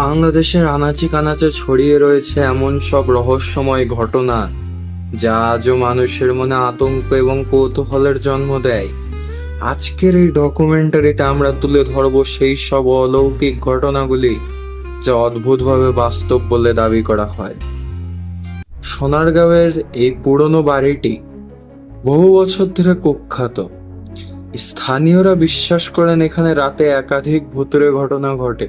বাংলাদেশের আনাচে কানাচে ছড়িয়ে রয়েছে এমন সব রহস্যময় ঘটনা, যা আজও মানুষের মনে আতঙ্ক এবং কৌতূহলের জন্ম দেয়। আজকের এই ডকুমেন্টারিতে আমরা তুলে ধরব সেই সব অলৌকিক ঘটনাগুলি, যা অদ্ভুতভাবে বাস্তব বলে দাবি করা হয়। সোনারগাঁওয়ের এই পুরনো বাড়িটি বহু বছর ধরে কুখ্যাত। স্থানীয়রা বিশ্বাস করেন এখানে রাতে একাধিক ভূতুরে ঘটনা ঘটে।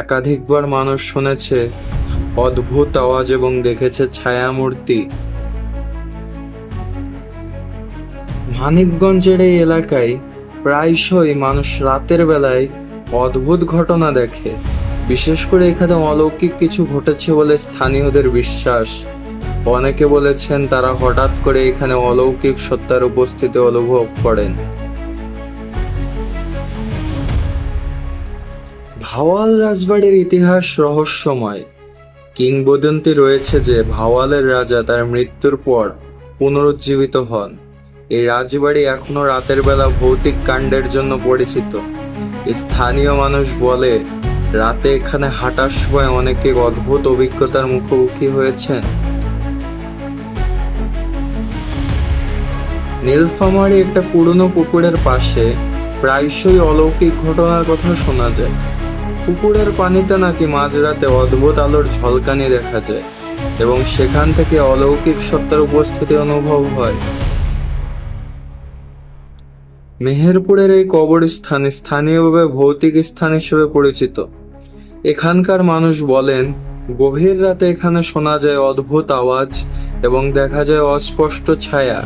একাধিকবার মানুষ শুনেছে, অদ্ভুত আওয়াজ এবং দেখেছে ছায়ামূর্তি। মানিকগঞ্জের এই এলাকায় প্রায়শই মানুষ রাতের বেলায় অদ্ভুত ঘটনা দেখে। বিশেষ করে এখানে অলৌকিক কিছু ঘটেছে বলে স্থানীয়দের বিশ্বাস। অনেকে বলেছেন তারা হঠাৎ করে এখানে অলৌকিক সত্তার উপস্থিতি অনুভব করেন। ভাওয়াল রাজবাড়ির ইতিহাস রহস্যময়। কিংবদন্তি রয়েছে যে ভাওয়ালের রাজা তার মৃত্যুর পর পুনরুজ্জীবিত হন। এই রাজবাড়ি এখনও রাতের বেলা ভৌতিক কাণ্ডের জন্য পরিচিত। স্থানীয় মানুষ বলে, রাতে এখানে হাঁটার সময় অনেকে অদ্ভুত অভিজ্ঞতার মুখোমুখি হয়েছেন। নীলফামারী একটা পুরনো পুকুরের পাশে প্রায়শই অলৌকিক ঘটনার কথা শোনা যায়। পুকুরের পানিতে নাকি মাঝরাতে অদ্ভুত আলোর ঝলকানি দেখা যায় এবং সেখান থেকে অলৌকিক সত্তার উপস্থিতি অনুভব হয়। মেহেরপুরের এই কবরস্থান স্থানীয়ভাবে ভৌতিক স্থান হিসেবে পরিচিত। এখানকার মানুষ বলেন, গভীর রাতে এখানে শোনা যায় অদ্ভুত আওয়াজ এবং দেখা যায় অস্পষ্ট ছায়া।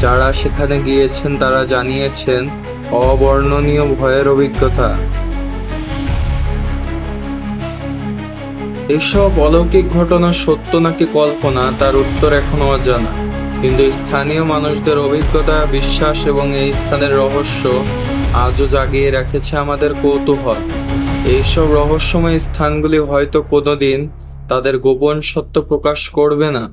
যারা সেখানে গিয়েছেন তারা জানিয়েছেন, অবর্ণনীয় ভয়ের অভিজ্ঞতা। এসব অলৌকিক ঘটনা সত্য নাকি কল্পনা, তার উত্তর এখনও অজানা। কিন্তু স্থানীয় মানুষদের অভিজ্ঞতা, বিশ্বাস এবং এই স্থানের রহস্য আজও জাগিয়ে রেখেছে আমাদের কৌতূহল। এইসব রহস্যময় স্থানগুলি হয়তো কোনোদিন তাদের গোপন সত্য প্রকাশ করবে না।